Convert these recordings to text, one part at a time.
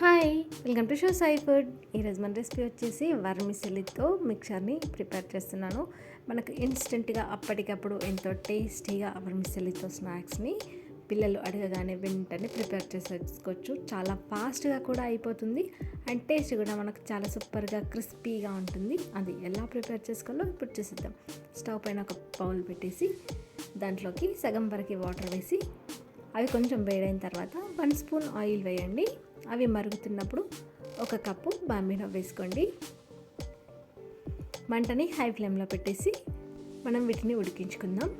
Hi welcome to show Sai food. ఈరోజు మన recipe వచ్చేసి వర్మిసిలితో మిక్చర్ని ప్రిపేర్ చేస్తున్నాను. మనకు ఇన్స్టెంట్గా అప్పటికప్పుడు ఎంతో టేస్టీగా వర్మిసిలితో స్నాక్స్ని పిల్లలు అడగగానే వెంటనే ప్రిపేర్ చేసేసుకోవచ్చు. చాలా ఫాస్ట్గా కూడా అయిపోతుంది. అండ్ టేస్ట్ కూడా మనకు చాలా సూపర్గా క్రిస్పీగా ఉంటుంది. అది ఎలా ప్రిపేర్ చేసుకోవాలో ఇప్పుడు చేసేద్దాం. స్టవ్ పైన ఒక బౌల్ పెట్టేసి దాంట్లోకి సగం వరకు వాటర్ వేసి అవి కొంచెం వేడైన తర్వాత వన్ స్పూన్ ఆయిల్ వేయండి. అవి మరుగుతున్నప్పుడు ఒక కప్పు బాంబినో వేసుకోండి. మంటని హై ఫ్లేమ్లో పెట్టేసి మనం వీటిని ఉడికించుకుందాం.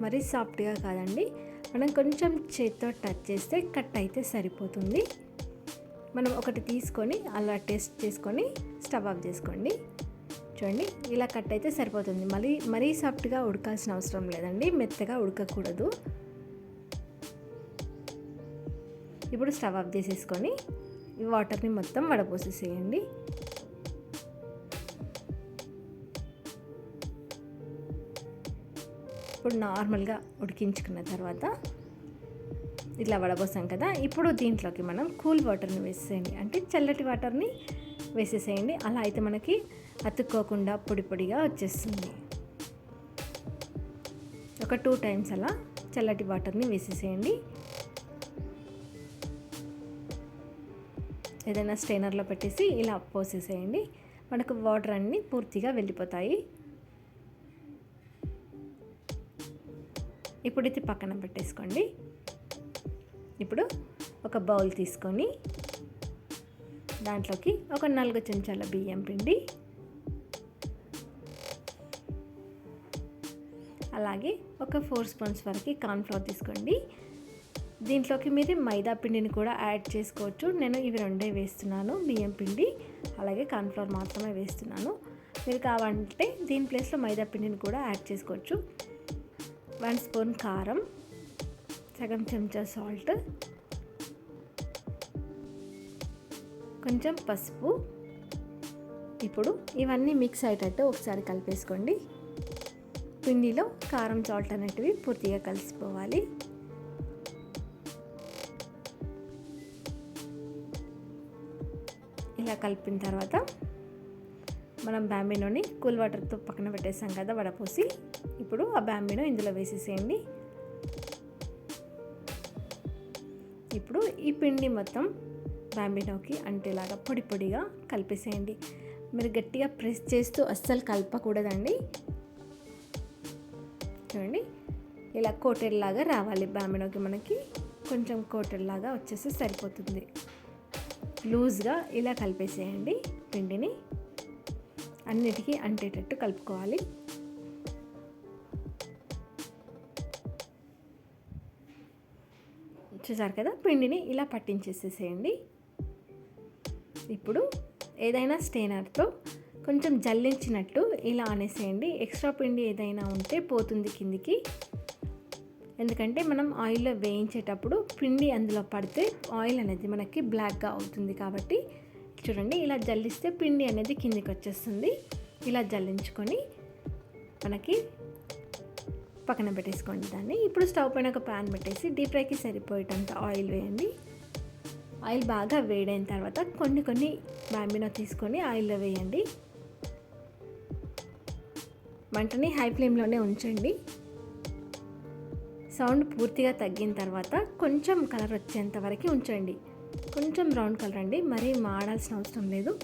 మరీ సాఫ్ట్గా కాదండి మనం కొంచెం చేత్తో టచ్ చేస్తే కట్ అయితే సరిపోతుంది. మనం ఒకటి తీసుకొని అలా టేస్ట్ చేసుకొని స్టవ్ ఆఫ్ చేసుకోండి. చూడండి ఇలా కట్ అయితే సరిపోతుంది. మళ్ళీ మరీ సాఫ్ట్గా ఉడకాల్సిన అవసరం లేదండి మెత్తగా ఉడకకూడదు. ఇప్పుడు స్టవ్ ఆఫ్ చేసేసుకొని ఈ వాటర్ని మొత్తం వడపోసేసేయండి. ఇప్పుడు నార్మల్గా ఉడికించుకున్న తర్వాత ఇట్లా వడపోసాం కదా ఇప్పుడు దీంట్లోకి మనం కూల్ వాటర్ని వేసేయండి. అంటే చల్లటి వాటర్ని వేసేసేయండి. అలా అయితే మనకి అతుక్కోకుండా పొడి పొడిగా వచ్చేస్తుంది. ఒక టూ టైమ్స్ అలా చల్లటి వాటర్ని వేసేసేయండి. ఏదైనా స్ట్రైనర్లో పెట్టేసి ఇలా పోసేసేయండి. మనకు వాటర్ అన్నీ పూర్తిగా వెళ్ళిపోతాయి. ఇప్పుడు ఇది పక్కన పెట్టేసుకోండి. ఇప్పుడు ఒక బౌల్ తీసుకొని దాంట్లోకి ఒక నాలుగు చెంచాల బియ్యం పిండి. అలాగే ఒక ఫోర్ స్పూన్స్ వరకు కార్న్ఫ్లవర్ తీసుకోండి. దీంట్లోకి మీరు మైదా పిండిని కూడా యాడ్ చేసుకోవచ్చు. నేను ఇవి రెండే వేస్తున్నాను బియ్యం పిండి అలాగే కార్న్ఫ్లవర్ మాత్రమే వేస్తున్నాను. మీరు కావాలంటే దీని ప్లేస్లో మైదా పిండిని కూడా యాడ్ చేసుకోవచ్చు. వన్ స్పూన్ కారం సగం చెంచా సాల్ట్ కొంచెం పసుపు. ఇప్పుడు ఇవన్నీ మిక్స్ అయ్యేటట్టు ఒకసారి కలిపేసుకోండి. పిండిలో కారం సాల్ట్ అనేటివి పూర్తిగా కలిసిపోవాలి. ఇలా కలిపిన తర్వాత మనం బ్యాంబీనోని కూల్ వాటర్తో పక్కన పెట్టేసాం కదా వడపోసి. ఇప్పుడు ఆ బ్యాంబీనో ఇందులో వేసేసేయండి. ఇప్పుడు ఈ పిండి మొత్తం బ్యాంబీనోకి అంటేలాగా పొడి పొడిగా కలిపేసేయండి. మీరు గట్టిగా ప్రెస్ చేస్తూ అస్సలు కలపకూడదండి. చూడండి ఇలా కోటెల్లాగా రావాలి బ్యాంబినోకి మనకి. కొంచెం కోటెల్లాగా వచ్చేసి సరిపోతుంది. లూజ్గా ఇలా కలిపేసేయండి పిండిని. అన్నిటికీ అంటేటట్టు కలుపుకోవాలి. చూసారు కదా? పిండిని ఇలా పట్టించేసేసేయండి. ఇప్పుడు ఏదైనా స్టెయినర్తో కొంచెం జల్లించినట్టు ఇలా అనేసేయండి. ఎక్స్ట్రా పిండి ఏదైనా ఉంటే పోతుంది కిందికి. ఎందుకంటే మనం ఆయిల్లో వేయించేటప్పుడు పిండి అందులో పడితే ఆయిల్ అనేది మనకి బ్లాక్గా అవుతుంది కాబట్టి చూడండి ఇలా జల్లిస్తే పిండి అనేది కిందికి వచ్చేస్తుంది. ఇలా జల్లించుకొని మనకి పక్కన పెట్టేసుకోండి దాన్ని. ఇప్పుడు స్టవ్ పైన ఒక ప్యాన్ పెట్టేసి డీప్ ఫ్రైకి సరిపోయేటంత ఆయిల్ వేయండి. ఆయిల్ బాగా వేడైన తర్వాత కొన్ని కొన్ని బాంబినో తీసుకొని ఆయిల్లో వేయండి. మంటని హై ఫ్లేమ్లోనే ఉంచండి. సౌండ్ పూర్తిగా తగ్గిన తర్వాత కొంచెం కలర్ వచ్చేంత వరకు ఉంచండి. కొంచెం బ్రౌన్ కలర్ అండి మరీ మాడాల్సిన అవసరం లేదు.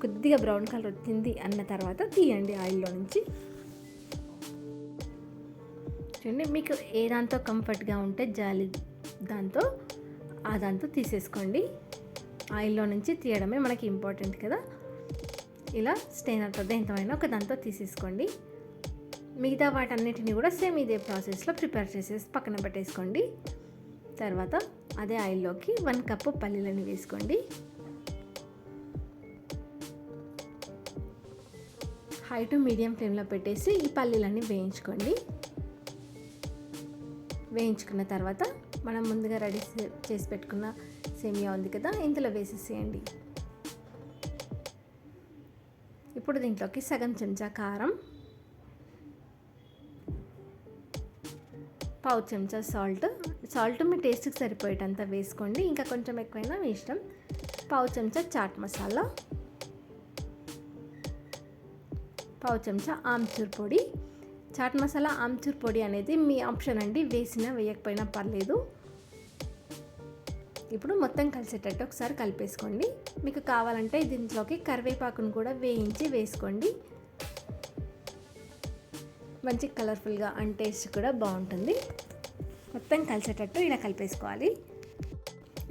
కొద్దిగా బ్రౌన్ కలర్ వచ్చింది అన్న తర్వాత తీయండి ఆయిల్లో నుంచి. చూడండి మీకు ఏ దాంతో కంఫర్ట్గా ఉంటే జాలి దాంతో ఆ దాంతో తీసేసుకోండి. ఆయిల్లో నుంచి తీయడమే మనకి ఇంపార్టెంట్ కదా. ఇలా స్టెయినర్తో దేంతమైనా ఒక దాంతో తీసేసుకోండి. మిగతా వాటన్నిటిని కూడా సేమ్ ఇదే ప్రాసెస్లో ప్రిపేర్ చేసేసి పక్కన పెట్టేసుకోండి. తర్వాత అదే ఆయిల్లోకి వన్ కప్పు పల్లీలని వేసుకోండి. హై టు మీడియం ఫ్లేమ్లో పెట్టేసి ఈ పల్లీలన్నీ వేయించుకోండి. వేయించుకున్న తర్వాత మనం ముందుగా రెడీ చేసి పెట్టుకున్న సేమియా ఉంది కదా ఇందులో వేసేసేయండి. ఇప్పుడు దీంట్లోకి సగం చెంచా కారం పావు చెంచా సాల్ట్. సాల్ట్ మీ టేస్ట్కి సరిపోయేటంత వేసుకోండి. ఇంకా కొంచెం ఎక్కువైనా మీ ఇష్టం. పావు చెంచా చాట్ మసాలా. పావు చెంచా ఆమ్చూర్ పొడి. చాట్ మసాలా ఆమ్చూర్ పొడి అనేది మీ ఆప్షన్ అండి. వేసినా వేయకపోయినా పర్లేదు. ఇప్పుడు మొత్తం కలిసేటట్టు ఒకసారి కలిపేసుకోండి. మీకు కావాలంటే దీంట్లోకి కరివేపాకును కూడా వేయించి వేసుకోండి. మంచి కలర్ఫుల్గా అండ్ టేస్ట్ కూడా బాగుంటుంది. మొత్తం కలిసేటట్టు ఇలా కలిపేసుకోవాలి.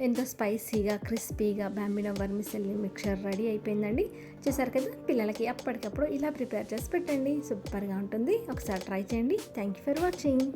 ఎంతో స్పైసీగా క్రిస్పీగా బ్యాంబినో వర్మిసెల్ని మిక్చర్ రెడీ అయిపోయిందండి. చూసారు కదా పిల్లలకి అప్పటికప్పుడు ఇలా ప్రిపేర్ చేసి పెట్టండి. సూపర్గా ఉంటుంది. ఒకసారి ట్రై చేయండి. Thank you for watching.